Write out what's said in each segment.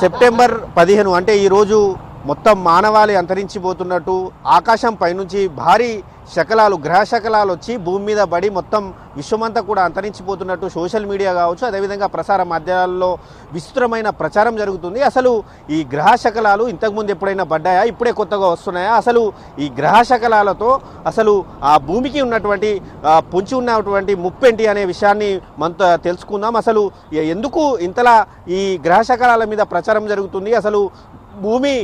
September పదిహేను అంటే ఈరోజు మొత్తం మానవాళి అంతరించిపోతున్నట్టు ఆకాశం పైనుంచి భారీ శకలాలు గ్రహ శకలాలు వచ్చి భూమి మీద పడి మొత్తం విశ్వమంతా కూడా అంతరించిపోతున్నట్టు సోషల్ మీడియా కావచ్చు అదేవిధంగా ప్రసార మాధ్యమాల్లో విస్తృతమైన ప్రచారం జరుగుతుంది. అసలు ఈ గ్రహ శకలాలు ఇంతకుముందు ఎప్పుడైనా పడ్డాయా? ఇప్పుడే కొత్తగా వస్తున్నాయా? అసలు ఈ గ్రహ శకలాలతో అసలు ఆ భూమికి ఉన్నటువంటి పొంచి ఉన్నటువంటి ముప్పేంటి అనే విషయాన్ని మనతో తెలుసుకుందాం. అసలు ఎందుకు ఇంతలా ఈ గ్రహ శకలాల మీద ప్రచారం జరుగుతుంది? అసలు భూమి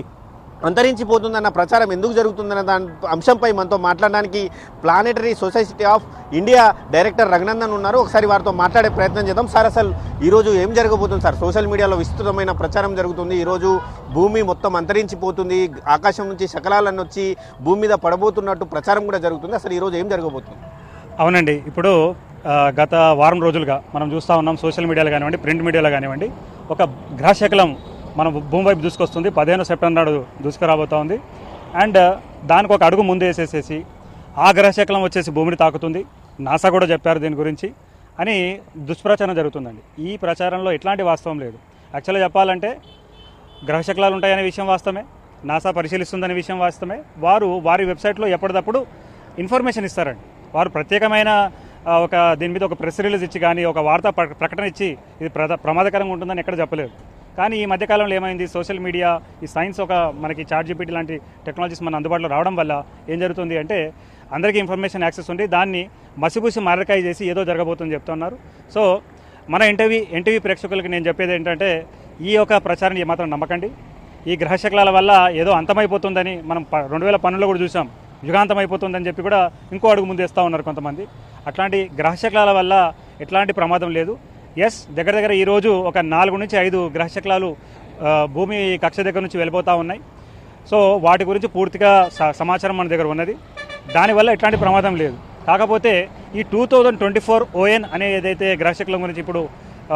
అంతరించిపోతుందన్న ప్రచారం ఎందుకు జరుగుతుందన్న దాని అంశంపై మనతో మాట్లాడడానికి planetary society of India director Raghunandan ఉన్నారు. ఒకసారి వారితో మాట్లాడే ప్రయత్నం చేద్దాం. సార్ అసలు ఈరోజు ఏం జరగబోతుంది సార్? సోషల్ మీడియాలో విస్తృతమైన ప్రచారం జరుగుతుంది. ఈరోజు భూమి మొత్తం అంతరించిపోతుంది. ఆకాశం నుంచి శకలాలన్నీ వచ్చి భూమి మీద పడబోతున్నట్టు ప్రచారం కూడా జరుగుతుంది. అసలు ఈరోజు ఏం జరగబోతుంది? అవునండి. ఇప్పుడు గత వారం రోజులుగా మనం చూస్తూ ఉన్నాం సోషల్ మీడియాలో కానివ్వండి ప్రింట్ మీడియాలో కానివ్వండి ఒక గ్రహశకలం మన భూమి వైపు దూసుకొస్తుంది. పదిహేను సెప్టెంబర్ నాడు దూసుకురాబోతా ఉంది. అండ్ uh, దానికి ఒక అడుగు ముందు వేసేసేసి ఆ గ్రహశకలం వచ్చేసి భూమిని తాకుతుంది. నాసా కూడా చెప్పారు దీని గురించి అని దుష్ప్రచారం జరుగుతుందండి. ఈ ప్రచారంలో ఎట్లాంటి వాస్తవం లేదు. యాక్చువల్గా చెప్పాలంటే గ్రహశకలాలు ఉంటాయనే విషయం వాస్తవమే. నాసా పరిశీలిస్తుందనే విషయం వాస్తవమే. వారు వారి వెబ్సైట్లో ఎప్పటికప్పుడు ఇన్ఫర్మేషన్ ఇస్తారండి. వారు ప్రత్యేకమైన uh, ఒక దీని మీద ఒక ప్రెస్ రిలీజ్ ఇచ్చి కానీ ఒక వార్తా ప్రకటన ఇచ్చి ఇది ప్రమాదకరంగా ఉంటుందని ఎక్కడ చెప్పలేదు. కానీ ఈ మధ్యకాలంలో ఏమైంది? సోషల్ మీడియా ఈ సైన్స్ ఒక మనకి చార్ట్ జీపీటీ లాంటి టెక్నాలజీస్ మన అందుబాటులో రావడం వల్ల ఏం జరుగుతుంది అంటే అందరికీ ఇన్ఫర్మేషన్ యాక్సెస్ ఉంది దాన్ని మసిపూసి మారకాయ చేసి ఏదో జరగబోతుందని చెప్తున్నారు. సో మన ఎన్టీవీ ఎన్టీవీ ప్రేక్షకులకు నేను చెప్పేది ఏంటంటే ఈ యొక్క ప్రచారం ఏమాత్రం నమ్మకండి. ఈ గ్రహశకలాల వల్ల ఏదో అంతమైపోతుందని మనం రెండు వేల పన్నెండులో కూడా చూసాం. యుగాంతం అయిపోతుందని చెప్పి కూడా ఇంకో అడుగు ముందు వేస్తూ ఉన్నారు కొంతమంది. అట్లాంటి గ్రహశకలాల వల్ల ఎట్లాంటి ప్రమాదం లేదు. ఎస్ దగ్గర దగ్గర ఈరోజు ఒక నాలుగు నుంచి ఐదు గ్రహశకలాలు భూమి కక్ష దగ్గర నుంచి వెళ్ళిపోతూ ఉన్నాయి. సో వాటి గురించి పూర్తిగా స- సమాచారం మన దగ్గర ఉన్నది. దానివల్ల ఎట్లాంటి ప్రమాదం లేదు. కాకపోతే ఈ two thousand twenty four ON అనే ఏదైతే గ్రహశకలం గురించి ఇప్పుడు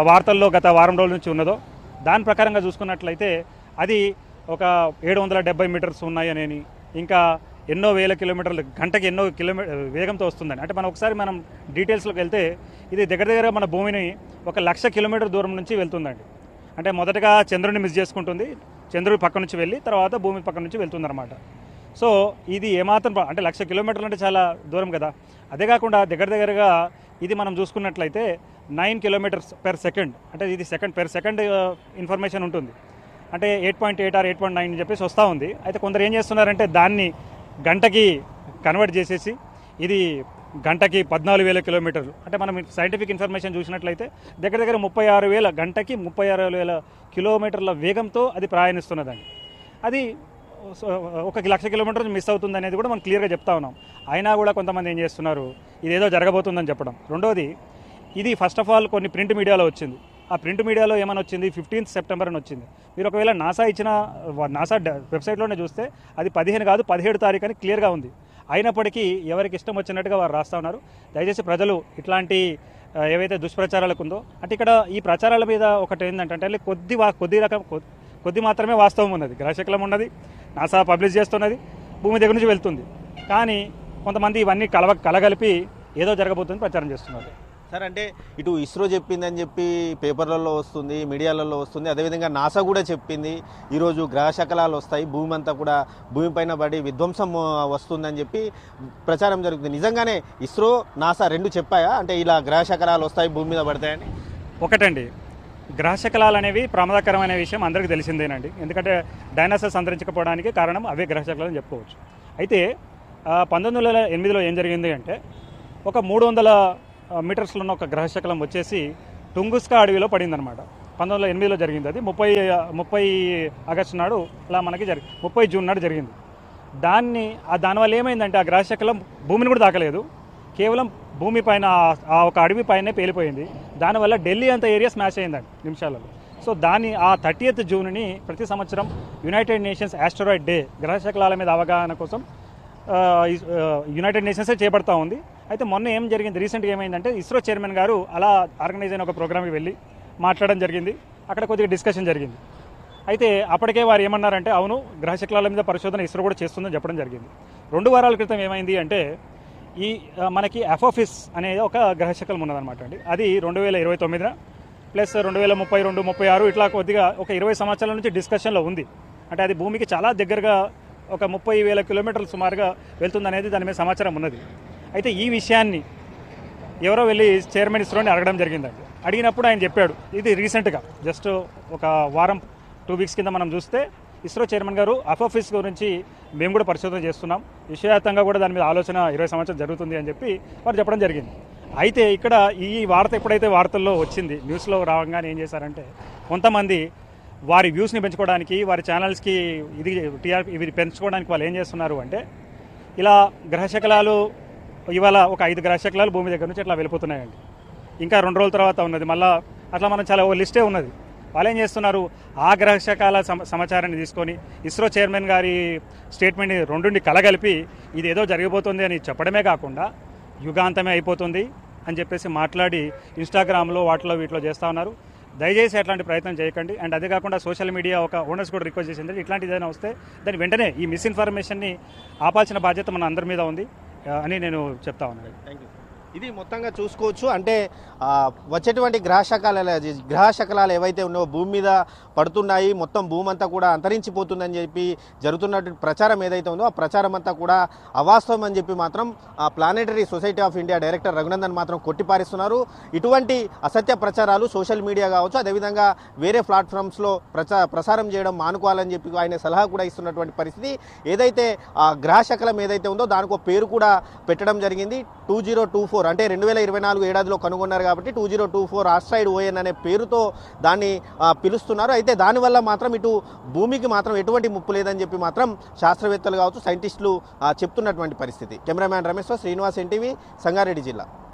వార్తల్లో గత వారం రోజుల నుంచి ఉన్నదో దాని ప్రకారంగా చూసుకున్నట్లయితే అది ఒక ఏడు వందల డెబ్బై మీటర్స్ ఉన్నాయని ఇంకా ఎన్నో వేల కిలోమీటర్లు గంటకి ఎన్నో కిలోమీటర్ వేగంతో వస్తుందని. అంటే మనం ఒకసారి మనం డీటెయిల్స్లోకి వెళ్తే ఇది దగ్గర దగ్గర మన భూమిని ఒక లక్ష కిలోమీటర్ దూరం నుంచి వెళ్తుందండి. అంటే మొదటగా చంద్రుడిని మిస్ చేసుకుంటుంది. చంద్రుడి పక్క నుంచి వెళ్ళి తర్వాత భూమి పక్క నుంచి వెళ్తుందన్నమాట. సో ఇది ఏమాత్రం అంటే లక్ష కిలోమీటర్లు అంటే చాలా దూరం కదా. అదే కాకుండా దగ్గర దగ్గరగా ఇది మనం చూసుకున్నట్లయితే నైన్ కిలోమీటర్స్ పెర్ సెకండ్ అంటే ఇది సెకండ్ పెర్ సెకండ్ ఇన్ఫర్మేషన్ ఉంటుంది. అంటే eight point eight or eight point nine అని చెప్పేసి వస్తూ ఉంది. అయితే కొందరు ఏం చేస్తున్నారంటే దాన్ని గంటకి కన్వర్ట్ చేసేసి ఇది గంటకి పద్నాలుగు వేల కిలోమీటర్లు. అంటే మనం సైంటిఫిక్ ఇన్ఫర్మేషన్ చూసినట్లయితే దగ్గర దగ్గర ముప్పై ఆరు వేల గంటకి ముప్పై ఆరు వేల కిలోమీటర్ల వేగంతో అది ప్రయాణిస్తున్నదండి. అది సో, ఒక లక్ష కిలోమీటర్లు మిస్ అవుతుంది అనేది కూడా మనం క్లియర్గా చెప్తా ఉన్నాం. అయినా కూడా కొంతమంది ఏం చేస్తున్నారు? ఇదేదో జరగబోతుందని చెప్పడం. రెండోది ఇది ఫస్ట్ ఆఫ్ ఆల్ కొన్ని ప్రింట్ మీడియాలో వచ్చింది. ఆ ప్రింట్ మీడియాలో ఏమని వచ్చింది? ఫిఫ్టీన్త్ సెప్టెంబర్ అని వచ్చింది. మీరు ఒకవేళ నాసా ఇచ్చిన నాసా వెబ్సైట్లోనే చూస్తే అది పదిహేను కాదు పదిహేడు తారీఖు అని క్లియర్గా ఉంది. అయినప్పటికీ ఎవరికి ఇష్టం వచ్చినట్టుగా వారు రాస్తా ఉన్నారు. దయచేసి ప్రజలు ఇట్లాంటి ఏవైతే దుష్ప్రచారాలకు ఉందో అంటే ఇక్కడ ఈ ప్రచారాల మీద ఒకటి ఏంటంటే కొద్ది కొద్ది రకం కొద్ది మాత్రమే వాస్తవం ఉన్నది. గ్రహశకలం ఉన్నది నాసా పబ్లిష్ చేస్తున్నది భూమి దగ్గర నుంచి వెళ్తుంది. కానీ కొంతమంది ఇవన్నీ కలవ కలగలిపి ఏదో జరగబోతుంది ప్రచారం చేస్తున్నారు. సార్ అంటే ఇటు ఇస్రో చెప్పిందని చెప్పి పేపర్లలో వస్తుంది మీడియాలలో వస్తుంది. అదేవిధంగా నాసా కూడా చెప్పింది ఈరోజు గ్రహ శకలాలు వస్తాయి భూమి అంతా కూడా భూమిపైన పడి విధ్వంసం వస్తుందని చెప్పి ప్రచారం జరుగుతుంది. నిజంగానే ఇస్రో నాసా రెండు చెప్పాయా? అంటే ఇలా గ్రహ శకలాలు వస్తాయి భూమి మీద పడతాయని. ఒకటండి గ్రహశకలాలు అనేవి ప్రమాదకరమైన విషయం అందరికీ తెలిసిందేనండి. ఎందుకంటే డైనాసర్స్ అంతరించకపోవడానికి కారణం అవే గ్రహశకలాలు అని చెప్పుకోవచ్చు. అయితే పంతొమ్మిది వందల ఎనిమిదిలో ఏం జరిగింది అంటే ఒక మూడు వందల మీటర్స్లో ఉన్న ఒక గ్రహశకలం వచ్చేసి టుంగుస్కా అడవిలో పడిందనమాట పంతొమ్మిది వందల ఎనిమిదిలో జరిగింది అది. ముప్పై ముప్పై ఆగస్టు నాడు అలా మనకి జరిగి ముప్పై జూన్ నాడు జరిగింది. దాన్ని ఆ దానివల్ల ఏమైందంటే ఆ గ్రహశకలం భూమిని కూడా తాకలేదు. కేవలం భూమి పైన ఆ- ఒక అడవి పైనే పేలిపోయింది. దానివల్ల ఢిల్లీ అంత ఏరియా స్మాష్ అయిందండి నిమిషాలలో. సో దాని ఆ థర్టీయత్ జూన్ని ప్రతి సంవత్సరం యునైటెడ్ నేషన్స్ ఆస్ట్రాయిడ్ డే గ్రహశకలాల మీద అవగాహన కోసం యునైటెడ్ నేషన్సే చేపడతా ఉంది. అయితే మొన్న ఏం జరిగింది? రీసెంట్గా ఏమైందంటే ఇస్రో చైర్మన్ గారు అలా ఆర్గనైజ్ అయిన ఒక ప్రోగ్రామ్కి వెళ్ళి మాట్లాడడం జరిగింది. అక్కడ కొద్దిగా డిస్కషన్ జరిగింది. అయితే అప్పటికే వారు ఏమన్నారంటే అవును గ్రహశక్లాల మీద పరిశోధన ఇస్రో కూడా చేస్తుందని చెప్పడం జరిగింది. రెండు వారాల క్రితం ఏమైంది అంటే ఈ మనకి అఫోఫిస్ అనే ఒక గ్రహశకలం ఉన్నదన్నమాట అండి. అది రెండు వేల ఇరవై తొమ్మిదిన ప్లస్ రెండు వేల ముప్పై రెండు ముప్పై ఆరు ఇట్లా కొద్దిగా ఒక ఇరవై సంవత్సరాల నుంచి డిస్కషన్లో ఉంది. అంటే అది భూమికి చాలా దగ్గరగా ఒక ముప్పై వేల కిలోమీటర్లు సుమారుగా వెళ్తుందనేది దాని మీద సమాచారం ఉన్నది. అయితే ఈ విషయాన్ని ఎవరో వెళ్ళి చైర్మన్ ఇస్రోని అడగడం జరిగిందండి అడిగినప్పుడు ఆయన చెప్పాడు ఇది రీసెంట్గా జస్ట్ ఒక వారం టూ వీక్స్ కింద మనం చూస్తే ఇస్రో చైర్మన్ గారు అఫోఫిస్ గురించి మేము కూడా పరిశోధన చేస్తున్నాం. విశ్వవ్యాప్తంగా కూడా దాని మీద ఆలోచన ఇరవై సంవత్సరం జరుగుతుంది అని చెప్పి వారు చెప్పడం జరిగింది. అయితే ఇక్కడ ఈ వార్త ఎప్పుడైతే వార్తల్లో వచ్చింది న్యూస్లో రావగానే ఏం చేశారంటే కొంతమంది వారి వ్యూస్ని పెంచుకోవడానికి వారి ఛానల్స్కి ఇది టీఆర్పీ ఇవి పెంచుకోవడానికి వాళ్ళు ఏం చేస్తున్నారు అంటే ఇలా గ్రహశకలాలు ఇవాళ ఒక ఐదు గ్రహశకలాలు భూమి దగ్గర నుంచి ఇట్లా వెళ్ళిపోతున్నాయండి. ఇంకా రెండు రోజుల తర్వాత ఉన్నది. మళ్ళీ అట్లా మనం చాలా ఓ లిస్టే ఉన్నది. వాళ్ళు ఏం చేస్తున్నారు? ఆ గ్రహశకాల సమాచారాన్ని తీసుకొని ఇస్రో చైర్మన్ గారి స్టేట్మెంట్ని రెండుండి కలగలిపి ఇది ఏదో జరిగిపోతుంది అని చెప్పడమే కాకుండా యుగాంతమే అయిపోతుంది అని చెప్పేసి మాట్లాడి ఇన్స్టాగ్రామ్లో వాటిలో వీటిలో చేస్తూ ఉన్నారు. దయచేసి అట్లాంటి ప్రయత్నం చేయకండి. అండ్ అదే కాకుండా సోషల్ మీడియా ఒక ఓనర్స్ కూడా రిక్వెస్ట్ చేసింది. ఇట్లాంటిది ఏదైనా వస్తే దాని వెంటనే ఈ మిస్ఇన్ఫర్మేషన్ని ఆపాల్సిన బాధ్యత మన అందరి మీద ఉంది. అని నేను చెప్తా ఉన్నాను. థ్యాంక్ యూ ఇది మొత్తంగా చూసుకోవచ్చు. అంటే వచ్చేటువంటి గ్రహశకాల గ్రహశకలాలు ఏవైతే ఉన్నాయో భూమి మీద పడుతున్నాయి మొత్తం భూమి అంతా కూడా అంతరించిపోతుందని చెప్పి జరుగుతున్నటువంటి ప్రచారం ఏదైతే ఉందో ఆ ప్రచారం అంతా కూడా అవాస్తవం అని చెప్పి మాత్రం ఆ planetary society of India director Raghunandan మాత్రం కొట్టిపారిస్తున్నారు. ఇటువంటి అసత్య ప్రచారాలు సోషల్ మీడియా కావచ్చు అదేవిధంగా వేరే ప్లాట్ఫామ్స్లో ప్రచా ప్రసారం చేయడం మానుకోవాలని చెప్పి ఆయన సలహా కూడా ఇస్తున్నటువంటి పరిస్థితి. ఏదైతే ఆ గ్రహశకలం ఏదైతే ఉందో దానికి పేరు కూడా పెట్టడం జరిగింది. టూ జీరో టూ ఫోర్ అంటే రెండు వేల ఇరవై నాలుగు ఏడాదిలో కనుగొన్నారు కాబట్టి two zero two four asteroid O N పేరుతో దాన్ని పిలుస్తున్నారు. అయితే దానివల్ల మాత్రం ఇటు భూమికి మాత్రం ఎటువంటి ముప్పు లేదని చెప్పి మాత్రం శాస్త్రవేత్తలు కావచ్చు సైంటిస్టులు చెప్తున్నటువంటి పరిస్థితి. కెమెరామ్యాన్ రమేశ్వర్ శ్రీనివాస్ ఎన్టీవీ సంగారెడ్డి జిల్లా.